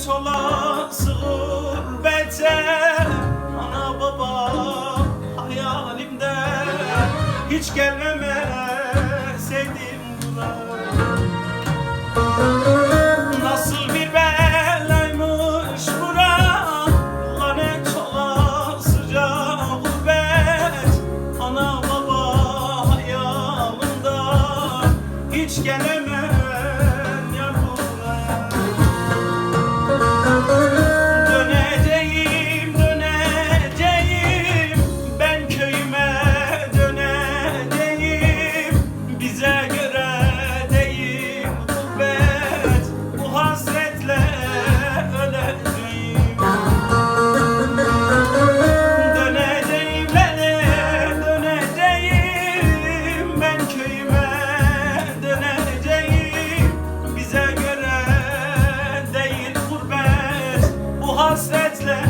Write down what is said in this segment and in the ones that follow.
gurbet olası Ana baba hayalimde. Hiç gelmeme sevdiğim buna. Nasıl bir belaymış bura? Lanet olasıca gurbet. Ana baba hayalimde. Hiç gelemem said,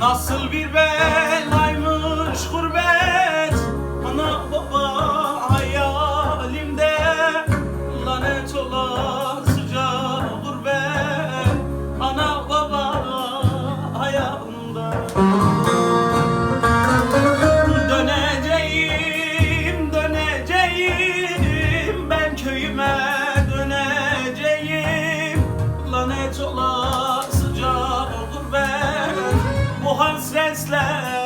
Nasıl bir belaymış gurbet? Ana baba hayalimde Lanet olan landslide.